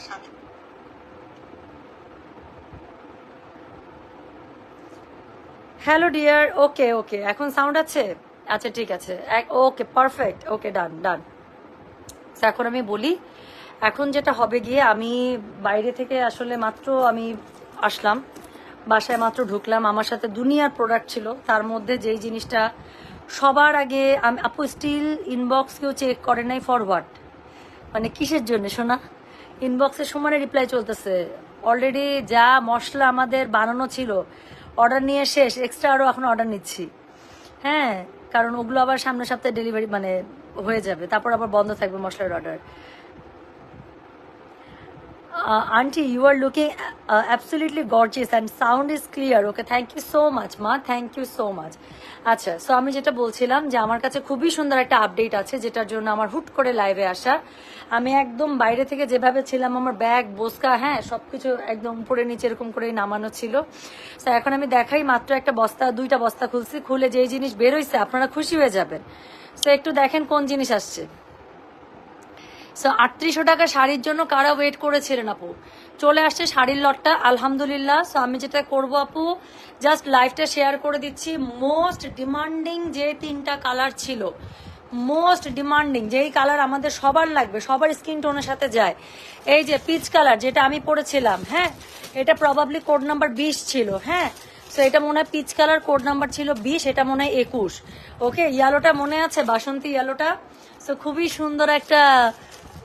আমার সাথে। Hello dear ওকে ওকে এখন সাউন্ড আছে? আচ্ছা ঠিক আছে। ওকে পারফেক্ট ওকে ডান ডান এখন আমি বলি, এখন যেটা হবে গিয়ে আমি বাইরে থেকে আসলে মাত্র আমি আসলাম। বাসায় মাত্র ঢুকলাম। আমার সাথে দুনিয়ার প্রোডাক্ট ছিল। তার মধ্যে যেই জিনিসটা সবার আগে আমি আপু স্টিল ইনবক্স কেউ চেক করে নাই ফরওয়ার্ড মানে কিসের জন্য শোনা ইনবক্সের সমানে রিপ্লাই চলতেছে। অলরেডি যা মশলা আমাদের বানানো ছিল অর্ডার নিয়ে শেষ এক্সট্রা আরও এখন অর্ডার নিচ্ছি। হ্যাঁ কারণ ওগুলো আবার সামনের সপ্তাহে ডেলিভারি মানে হয়ে যাবে, তারপর আবার বন্ধ থাকবে মশলার order Uh, auntie, you are looking uh, absolutely gorgeous and sound is clear. Okay, thank you so much, মা থ্যাংক ইউ সো মাচ আচ্ছা সো আমি যেটা বলছিলাম যে আমার কাছে খুবই সুন্দর একটা আপডেট আছে যেটার জন্য আমার হুট করে লাইভে আসা। আমি একদম বাইরে থেকে যেভাবে ছিলাম আমার ব্যাগ বোসকা হ্যাঁ সবকিছু একদম উপরে নিচে এরকম করেই নামানো ছিল। তো এখন আমি দেখাই মাত্র একটা বস্তা দুইটা বস্তা খুলছি। খুলে যেই জিনিস বেরোইছে আপনারা খুশি হয়ে যাবেন। তো একটু দেখেন কোন জিনিস আসছে। সো আটত্রিশশো টাকা শাড়ির জন্য কারা ওয়েট করেছিলেন আপু? চলে আসছে শাড়ির লটটা, আলহামদুলিল্লাহ। সো আমি যেটা করব আপু জাস্ট লাইফটা শেয়ার করে দিচ্ছি। মোস্ট ডিমান্ডিং যে তিনটা কালার ছিল মোস্ট ডিমান্ডিং যেই কালার আমাদের সবার লাগবে, সবার স্কিন টোনের সাথে যায়। এই যে পিচ কালার যেটা আমি পরেছিলাম হ্যাঁ? এটা প্রবাবলি কোড নাম্বার বিশ ছিল হ্যাঁ? সো এটা মনে হয় পিচ কালার কোড নাম্বার ছিল বিশ, এটা মনে হয় একুশ। ওকে ইয়ালোটা মনে আছে? বাসন্তী ইয়েলোটা সো খুবই সুন্দর একটা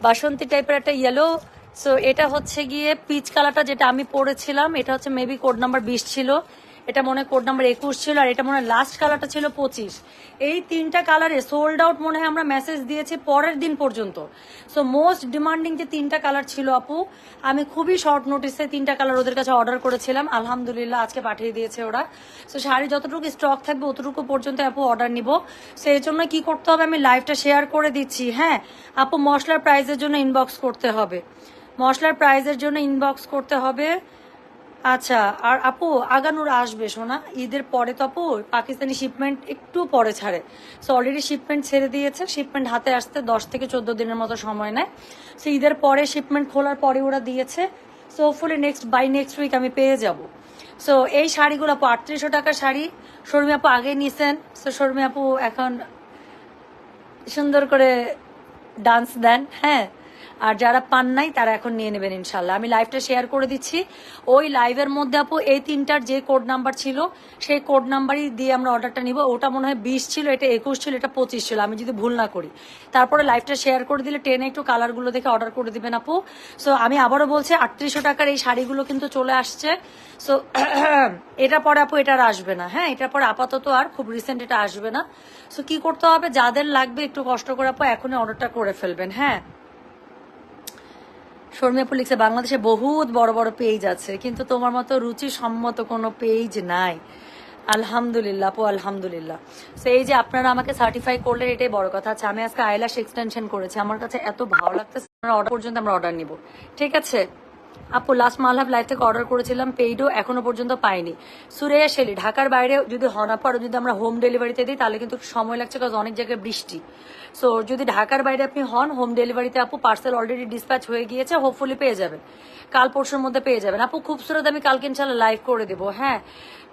বাসন্তী টাইপের একটা ইয়েলো সো এটা হচ্ছে গিয়ে পিচ কালারটা যেটা আমি পরেছিলাম, এটা হচ্ছে মেবি কোড নাম্বার বিশ ছিল। এটা মনে কোড নাম্বার একুশ ছিল আর এটা মনে হয় লাস্ট কালারটা ছিল পঁচিশ। এই তিনটা কালারে সোল্ড আউট মনে হয় আমরা মেসেজ দিয়েছি পরের দিন পর্যন্ত। সো মোস্ট ডিমান্ডিং যে তিনটা কালার ছিল আপু, আমি খুবই শর্ট নোটিসে তিনটা কালার ওদের কাছে অর্ডার করেছিলাম। আলহামদুলিল্লাহ আজকে পাঠিয়ে দিয়েছে ওরা। সো শাড়ি যতটুকু স্টক থাকবে অতটুকু পর্যন্ত আপু অর্ডার নিব। সো এই জন্য কি করতে হবে? আমি লাইভটা শেয়ার করে দিচ্ছি। হ্যাঁ আপু মশলার প্রাইসের জন্য ইনবক্স করতে হবে। মশলার প্রাইসের জন্য ইনবক্স করতে হবে। আচ্ছা আর আপু, আগানোর আসবে শোনা ঈদের পরে তো আপু, পাকিস্তানি শিপমেন্ট একটু পরে ছাড়ে। সো অলরেডি শিপমেন্ট ছেড়ে দিয়েছে। শিপমেন্ট হাতে আসতে দশ থেকে চোদ্দ দিনের মতো সময় নেয়। সো ঈদের পরে শিপমেন্ট খোলার পরে ওরা দিয়েছে। So fully next by next week আমি পেয়ে যাব। সো এই শাড়িগুলো আপু, আটত্রিশশো টাকার শাড়ি। শর্মি আপু আগে নিছেন। সো শর্মি আপু এখন সুন্দর করে ডান্স দেন। হ্যাঁ। আর যারা পান নাই, তারা এখন নিয়ে নেবেন ইনশাল্লাহ আমি লাইভটা শেয়ার করে দিচ্ছি। ওই লাইভের মধ্যে আপু, এই তিনটার যে কোড নাম্বার ছিল, সেই কোড নাম্বারই দিয়ে আমরা অর্ডারটা নিব। ওটা মনে হয় বিশ ছিল, এটা একুশ ছিল, এটা পঁচিশ ছিল। আমি যদি ভুল না করি। তারপরে লাইভটা শেয়ার করে দিলে টেনে একটু কালারগুলো দেখে অর্ডার করে দিবেন আপু। সো আমি আবারও বলছি, আটত্রিশশো টাকার এই শাড়িগুলো কিন্তু চলে আসছে। সো এটা পরে আপু, এটা আর আসবে না। হ্যাঁ এটার পরে আপাতত আর খুব রিসেন্ট এটা আসবে না। সো কি করতে হবে? যাদের লাগবে, একটু কষ্ট করে আপু, এখনই অর্ডারটা করে ফেলবেন। হ্যাঁ? শর্মিয়াপু লিখছে, বাংলাদেশে বহুত বড় বড় পেজ আছে, কিন্তু তোমার মতো রুচি সম্মত কোনো পেজ নাই। আলহামদুলিল্লাহ, আপু, আলহামদুলিল্লাহ। তো এই যে আপনারা আমাকে সার্টিফাই করলেন, এটাই বড় কথা। আচ্ছা আমি আজকে আইলাস এক্সটেনশন করেছি। আমার কাছে এত ভালো লাগতেছে অর্ডার পর্যন্ত আমরা অর্ডার নিব। ঠিক আছে? আপু লাস্ট মালহাব লাইফ থেকে অর্ডার করেছিলাম পেইডও এখনও পর্যন্ত পাইনি। সুরেয়া শেলি, ঢাকার বাইরে যদি হন আপু, আর যদি আমরা হোম ডেলিভারিতে দিই, তাহলে কিন্তু সময় লাগছে কারণ অনেক জায়গায় বৃষ্টি। সো যদি ঢাকার বাইরে আপনি হন হোম ডেলিভারিতে আপু পার্সেল অলরেডি ডিসপ্যাচ হয়ে গিয়েছে হোপফুলি পেয়ে যাবেন। কাল পরশুর মধ্যে পেয়ে যাবেন। আপু, খুবসুরত আমি কালকে ইনশাল্লাহ লাইভ করে দেবো হ্যাঁ।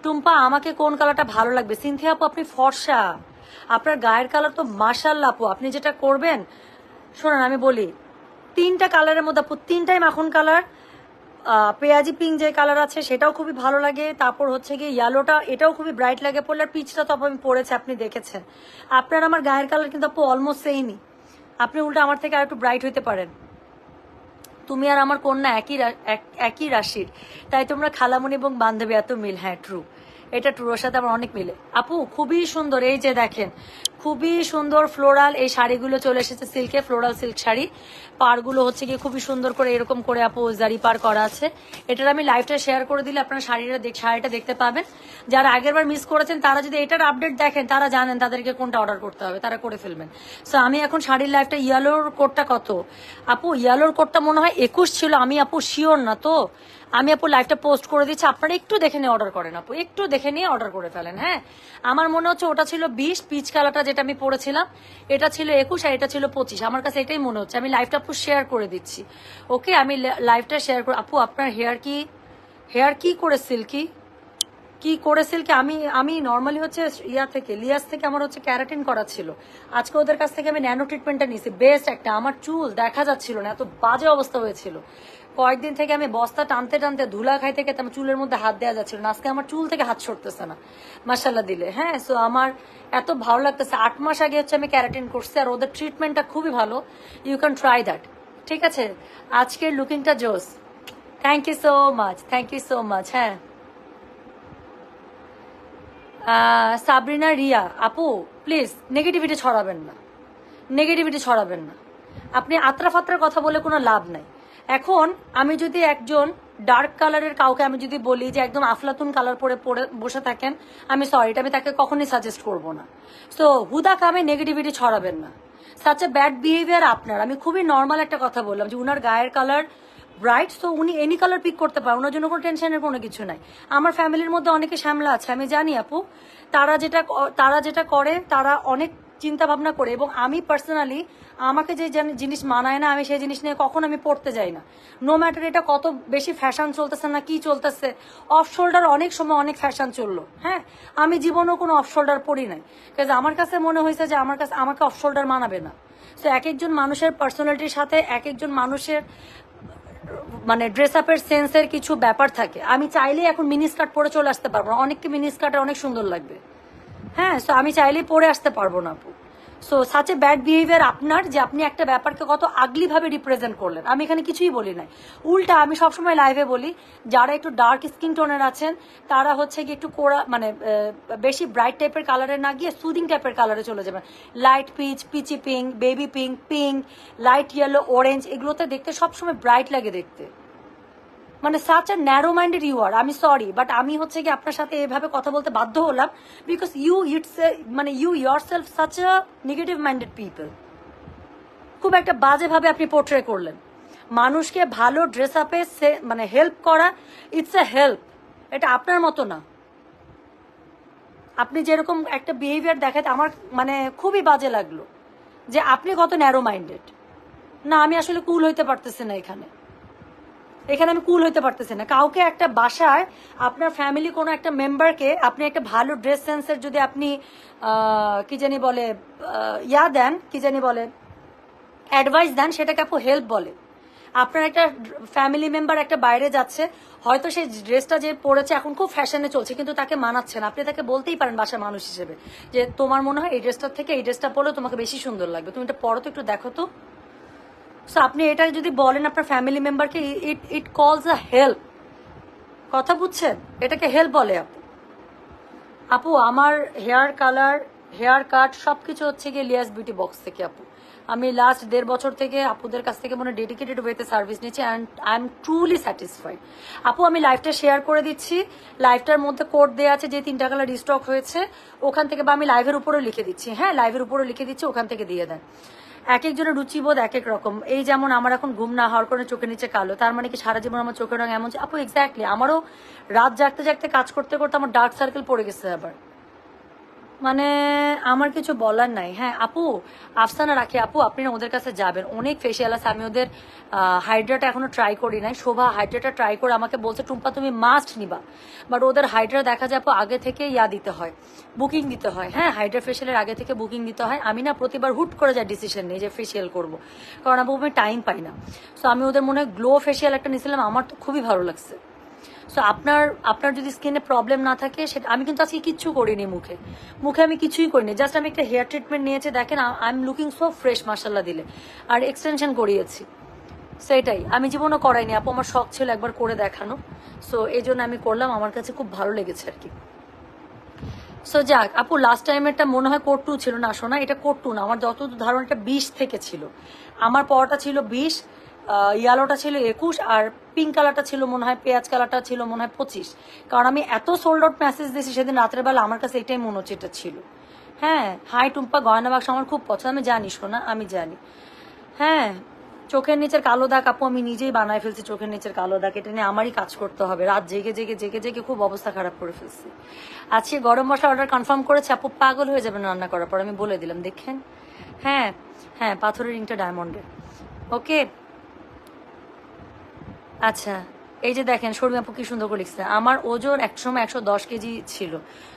টুম্পা, আমাকে কোন কালারটা ভালো লাগবে? সিনথিয়া আপু, আপনি ফর্সা। আপনার গায়ের কালার তো মাসাল্লা আপু, আপনি যেটা করবেন, শোনেন, আমি বলি, তিনটা কালারের মধ্যে আপু, তিনটাই মাখন কালার পেঁয়াজি পিঙ্ক যে কালার আছে, সেটাও খুবই ভালো লাগে। তারপর হচ্ছে গিয়ে ইয়েলোটা এটাও খুবই ব্রাইট লাগে। পড়লে আর পিচটা তো আমি পরেছি আপনি দেখেছেন। আপনার আমার গায়ের কালার কিন্তু আপু অলমোস্ট সেইমই আপনি উল্টা আমার থেকে আর একটু ব্রাইট হইতে পারেন। তুমি আর আমার কন্যা একই এক- একই রাশির। তাই তোমরা খালামুনি এবং বান্ধবী এত মিল। হ্যাঁ ট্রু এটা ট্রুর সাথে আমার অনেক মিলে। আপু, খুবই সুন্দর। এই যে দেখেন খুবই সুন্দর ফ্লোরাল এই শাড়িগুলো চলে এসেছে সিল্কে ফ্লোরাল সিল্ক শাড়ি। পারগুলো হচ্ছে গিয়ে খুবই সুন্দর করে এরকম করে আপু জারি পার করা আছে। এটার আমি লাইভটা শেয়ার করে দিলে আপনারা শাড়িটা শাড়িটা দেখতে পাবেন। যারা আগের বার মিস করেছেন, তারা যদি এটার আপডেট দেখেন, তারা জানেন তাদেরকে কোনটা অর্ডার করতে হবে, তারা করে ফেলবেন। সো আমি এখন শাড়ির লাইভটা ইয়েলোর কোডটা কত? আপু ইয়েলোর কোডটা মনে হয় একুশ ছিল, আমি আপু শিওর না তো। আমি আপু লাইভটা পোস্ট করে দিচ্ছি, আপনারা একটু দেখে নিয়ে অর্ডার করেন আপু, একটু দেখে নিয়ে অর্ডার করে ফেলেন হ্যাঁ? আমার মনে হচ্ছে ওটা ছিল বিশ পিচ কালারটা যেটা আমি পড়েছিলাম, এটা ছিল একুশ আর এটা ছিল পঁচিশ। আমার কাছে এটাই মনে হচ্ছে। আমি লাইভটা আপু শেয়ার করে দিচ্ছি। ওকে আমি লাইভটা শেয়ার করে আপু, আপনার হেয়ার কি হেয়ার কি করে সিল্কি কি করেছিল কি আমি আমি নর্মালি হচ্ছে ইয়া থেকে লিয়াস থেকে আমার হচ্ছে ক্যারাটিন করা ছিল। আজকে ওদের কাছ থেকে আমি ন্যানো ট্রিটমেন্টটা নিয়েছি। বেস্ট একটা। আমার চুল দেখা যাচ্ছিল না, এত বাজে অবস্থা হয়েছিল। কয়েকদিন থেকে আমি বস্তা টানতে টানতে ধুলা খাইতে খেতে আমার চুলের মধ্যে হাত দেওয়া যাচ্ছিল না। আজকে আমার চুল থেকে হাত সরতেছে না। মাসাল্লাহ দিলে। হ্যাঁ সো আমার এত ভালো লাগতেছে। আট মাস আগে হচ্ছে আমি ক্যারাটিন করছি আর ওদের ট্রিটমেন্টটা খুবই ভালো। ইউ ক্যান ট্রাই দ্যাট ঠিক আছে? আজকের লুকিংটা জোস। Thank you so much thank you so much হ্যাঁ। সাবরিনা, রিয়া, আপু প্লিজ নেগেটিভিটি ছড়াবেন না। নেগেটিভিটি ছড়াবেন না। আপনি আত্রা ফাত্রার কথা বলে কোনো লাভ নাই। এখন আমি যদি একজন ডার্ক কালারের কাউকে আমি যদি বলি যে একদম আফলাতুন কালার পরে পরে বসে থাকেন, আমি সরি এটা আমি তাকে কখনই সাজেস্ট করব না। সো হুদা কামে নেগেটিভিটি ছড়াবেন না। সাচ এ ব্যাড বিহেভিয়ার আপনার। আমি খুবই নর্মাল একটা কথা বললাম যে উনার গায়ের কালার ব্রাইট সো উনি এনি কালার পিক করতে পারেন ওনার জন্য কোনো টেনশনের কোনো কিছু নাই। আমার ফ্যামিলির মধ্যে অনেকে শ্যামলা আছে, আমি জানি আপু। তারা যেটা তারা যেটা করে, তারা অনেক চিন্তা ভাবনা করে এবং আমি পার্সোনালি আমাকে যে জানি- জিনিস মানায় না, আমি সেই জিনিস নিয়ে কখন আমি পড়তে যাই না। নো ম্যাটার এটা কত বেশি ফ্যাশন চলতেছে না, কি চলতেছে অফ শোল্ডার অনেক সময় অনেক ফ্যাশন চলল হ্যাঁ? আমি জীবনেও কোনো অফ শোল্ডার পরি নাই। কাজ আমার কাছে মনে হয়েছে যে আমার কাছে আমাকে অফ শোল্ডার মানাবে না। তো এক একজন মানুষের পার্সোনালিটির সাথে এক একজন মানুষের মানে ড্রেস আপের সেন্সের কিছু ব্যাপার থাকে। আমি চাইলেই এখন মিনি স্কার্ট পরে চলে আসতে পারব না। অনেককে মিনি স্কার্টে অনেক সুন্দর লাগবে। হ্যাঁ সো আমি চাইলেই পরে আসতে পারব না আপু। So such a bad behaviour আপনার যে আপনি একটা ব্যাপারকে কত আগলি ভাবে রিপ্রেজেন্ট করলেন। আমি এখানে কিছুই বলি নাই। উল্টা আমি সবসময় লাইভে বলি, যারা একটু ডার্ক স্কিন টোনের আছেন, তারা হচ্ছে কি একটু কোড়া মানে বেশি ব্রাইট টাইপের কালারে না গিয়ে সুদিং টাইপের কালারে চলে যাবেন। Light peach peachy pink baby pink pink light yellow orange এগুলোতে দেখতে সবসময় ব্রাইট লাগে দেখতে। মানে such a narrow minded you are আমি সরি বাট আমি হচ্ছে কি আপনার সাথে এভাবে কথা বলতে বাধ্য হলাম বিকজ ইউ ইটস মানে you yourself such a negative minded people খুব একটা বাজেভাবে আপনি পোর্ট্রে করলেন। মানুষকে ভালো ড্রেস আপে মানে হেল্প করা ইটস এ হেল্প এটা আপনার মতো না। আপনি যেরকম একটা বিহেভিয়ার দেখাতে আমার মানে খুবই বাজে লাগল যে আপনি কত ন্যারো মাইন্ডেড না, আমি আসলে কুল হইতে পারতেছি না এখানে। এখানে আমি কুল হইতে পারতেছি না। কাউকে একটা বাসায় আপনার ফ্যামিলি কোনো একটা মেম্বারকে আপনি একটা ভালো ড্রেস সেন্সের যদি আপনি কি জানি বলে ইয়া দেন, কি জানি বলে অ্যাডভাইস দেন, সেটাকে আপু হেল্প বলে। আপনার একটা ফ্যামিলি মেম্বার একটা বাইরে যাচ্ছে, হয়তো সেই ড্রেসটা যে পরেছে এখন খুব ফ্যাশনে চলছে, কিন্তু তাকে মানাচ্ছে না। আপনি তাকে বলতেই পারেন বাসার মানুষ হিসেবে যে, তোমার মনে হয় এই ড্রেসটার থেকে এই ড্রেসটা পরলে তোমাকে বেশি সুন্দর লাগবে। তুমি এটা পরো তো, একটু দেখো তো। সো আপনি এটা যদি বলেন আপনার ফ্যামিলি মেম্বারকে ইট ইট কলস আ হেল্প কথা বুঝছেন? এটাকে হেল্প বলে আপু। আপু, আমার হেয়ার কালার হেয়ার কাট সব কিছু হচ্ছে গিয়ে লিয়াস বিউটি বক্স থেকে আপু। আমি লাস্ট দেড় বছর থেকে আপুদের কাছ থেকে মনে ডেডিকেটেড ওয়েতে সার্ভিস নিচ্ছি and I am truly satisfied আপু, আমি লাইভটা শেয়ার করে দিচ্ছি। লাইভটার মধ্যে কোড দেওয়া আছে যে তিনটা কালার রিস্টক হয়েছে। ওখান থেকে বা আমি লাইভের উপরেও লিখে দিচ্ছি। হ্যাঁ লাইভের উপরেও লিখে দিচ্ছি, ওখান থেকে দিয়ে দেন। এক একজনের রুচিবোধ এক এক রকম। এই যেমন আমার এখন ঘুম না হওয়ার কারণে চোখের নিচে কালো, তার মানে কি সারা জীবন আমার চোখের রঙ এমন আপু এক্স্যাক্টলি আমারও রাত জাগতে জাগতে কাজ করতে করতে আমার ডার্ক সার্কেল পড়ে গেছে আবার। মানে আমার কিছু বলার নাই। হ্যাঁ আপু, আফসানা রাখি, আপু, আপনি না ওদের কাছে যাবেন। অনেক ফেসিয়াল আছে আমি ওদের হাইড্রাটা এখনও ট্রাই করি নাই। শোভা হাইড্রাটা ট্রাই করে আমাকে বলছে, টুম্পা, তুমি মাস্ট নিবা। বাট ওদের হাইড্রা দেখা যায়, আপু, আগে থেকে ইয়া দিতে হয় বুকিং দিতে হয়। হ্যাঁ হাইড্রা ফেসিয়ালের আগে থেকে বুকিং দিতে হয়। আমি না প্রতিবার হুট করে যা ডিসিশন নিই যে ফেসিয়াল করব। কারণ, আপু, আমি টাইম পাই না। সো আমি ওদের মনে হয় গ্লো ফেসিয়াল একটা নিয়েছিলাম আমার তো খুবই ভালো লাগছে। সো আপনার আপনার যদি স্কিনে প্রবলেম না থাকে, সেটা, আমি কিন্তু আজকে কিচ্ছু করিনি মুখে। মুখে আমি কিছুই করিনি। জাস্ট আমি একটা হেয়ার ট্রিটমেন্ট নিয়েছি, দেখেন I am looking so fresh মাসাল্লাহ দিলে। আর এক্সটেনশন করিয়েছি। সেটাই। আমি জীবনও করাইনি। আপু, আমার শখ ছিল একবার করে দেখানো। সো এই জন্য আমি করলাম। আমার কাছে খুব ভালো লেগেছে আর কি। সো যাক, আপু লাস্ট টাইম একটা মনে হয় কোট টু ছিল না শোনা এটা কোট টু না। আমার যতদূর ধারণা, এটা বিশ থেকে ছিল। আমার পরটা ছিল বিশ ইয়ালোটা ছিল একুশ আর পিঙ্ক কালারটা ছিল মনে হয় পেঁয়াজ কালারটা ছিল মনে হয় পঁচিশ। কারণ আমি এত সোল্ড আউট মেসেজ দিয়েছি সেদিন রাতের বেলা আমার কাছে এটাই মনে হচ্ছে এটা ছিল। হ্যাঁ হাই টুম্পা, গয়না বাক্স আমার খুব পছন্দ। আমি জানি শোনা আমি জানি। হ্যাঁ চোখের নিচের কালো দাগ, আপু, আমি নিজেই বানায় ফেলছি চোখের নিচের কালো দাগ। এটা নিয়ে আমারই কাজ করতে হবে। রাত জেগে জেগে জেগে জেগে খুব অবস্থা খারাপ করে ফেলছি। আজকে গরম মশলা অর্ডার কনফার্ম করেছে, আপু, পাগল হয়ে যাবেন রান্না করার পর। আমি বলে দিলাম, দেখেন। হ্যাঁ হ্যাঁ পাথরের রিংটা ডায়মন্ডের ওকে আচ্ছা এই যে দেখেন শর্মী আপু কি সুন্দর করে লিখছে। আমার ওজন একসময় একশো দশ কেজি ছিল।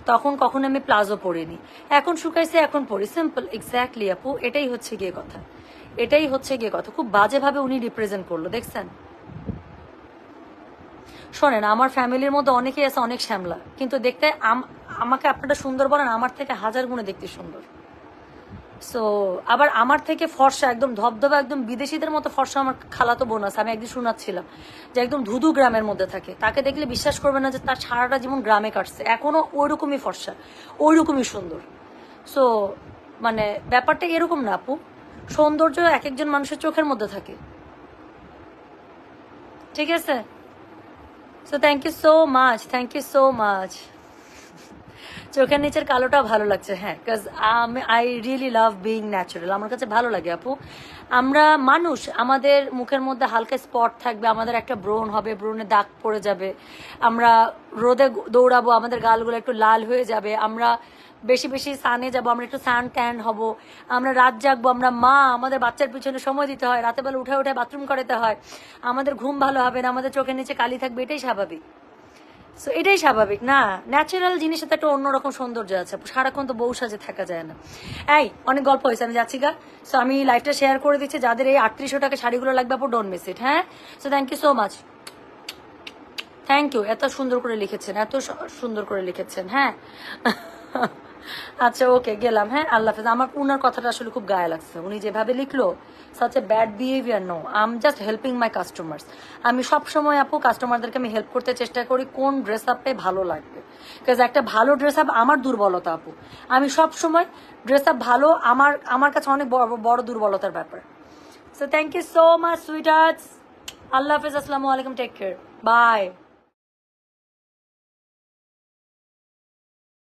তখন কখনো আমি প্লাজো পরিনি। এখন শুকাইছে, এখন পরি। সিম্পল এক্স্যাক্টলি আপু, এটাই হচ্ছে গিয়ে কথা। এটাই হচ্ছে গিয়ে কথা। খুব বাজেভাবে উনি রিপ্রেজেন্ট করল, দেখছেন? শোনেন, আমার ফ্যামিলির মধ্যে অনেকেই আছে অনেক শ্যামলা। কিন্তু দেখতে আমাকে আপনারা সুন্দর বলেন, আমার থেকে হাজার গুণে দেখতে সুন্দর। সো আবার আমার থেকে ফর্সা, একদম ধবধবা, একদম বিদেশিদের মতো ফর্সা আমার খালাতো বোন আছে। আমি একদিন শোনাচ্ছিলাম যে একদম ধুধু গ্রামের মধ্যে থাকে। তাকে দেখলে বিশ্বাস করবে না যে তার সারাটা জীবন গ্রামে কাটছে। এখনও ওইরকমই ফর্সা, ওইরকমই সুন্দর। সো মানে ব্যাপারটা এরকম না আপু। সৌন্দর্য এক একজন মানুষের চোখের মধ্যে থাকে। ঠিক আছে? So thank you so much thank you so much চোখের নিচের কালোটা ভালো লাগছে হ্যাঁ because I really love being natural আমার কাছে ভালো লাগে, আপু। আমরা মানুষ, আমাদের মুখের মধ্যে হালকা স্পট থাকবে, আমাদের একটা ব্রণ হবে, ব্রণে দাগ পড়ে যাবে। আমরা রোদে দৌড়াবো, আমাদের গালগুলো একটু লাল হয়ে যাবে। আমরা বেশি বেশি সানে যাব, আমরা একটু সান ট্যান হব। আমরা রাত জাগবো, আমরা মা, আমাদের বাচ্চার পিছনে সময় দিতে হয়। রাতে বেলা উঠে উঠে বাথরুম করাতে হয়। আমাদের ঘুম ভালো হবে না, আমাদের চোখের নিচে কালি থাকবে, এটাই স্বাভাবিক। সো এটাই স্বাভাবিক, না? ন্যাচারাল জিনিসের তো একটা অন্যরকম সৌন্দর্য আছে। সারাক্ষণ তো বউ সাজে থাকা যায় না। এই, অনেক গল্প হয়েছে, আমি যাচ্ছি গা। সো আমি লাইফটা শেয়ার করে দিচ্ছি। যাদের এই আটত্রিশশো টাকা শাড়িগুলো লাগবে, আপু ডোন্ট মিস ইট হ্যাঁ? So thank you so much thank you এত সুন্দর করে লিখেছেন, এত সুন্দর করে লিখেছেন হ্যাঁ? আচ্ছা ওকে, গেলাম হ্যাঁ? আল্লাহ হাফেজ। আমার উনার কথাটা আসলে খুব গায়ে লাগছে। উনি যেভাবে লিখলো such bad behaviour no I'm just helping my customers আমি সব সময় আপু কাস্টমারদেরকে আমি হেল্প করতে চেষ্টা করি কোন ড্রেস আপে ভালো লাগবে। বিকজ একটা ভালো ড্রেস আপ আমার দুর্বলতা, আপু। আমি সব সময় ড্রেস আপ ভালো, আমার আমার কাছে অনেক বড় বড় দুর্বলতার ব্যাপার। So thank you so much sweet আল্লাহ হাফেজ, আসসালামু আলাইকুম টেক কেয়ার বাই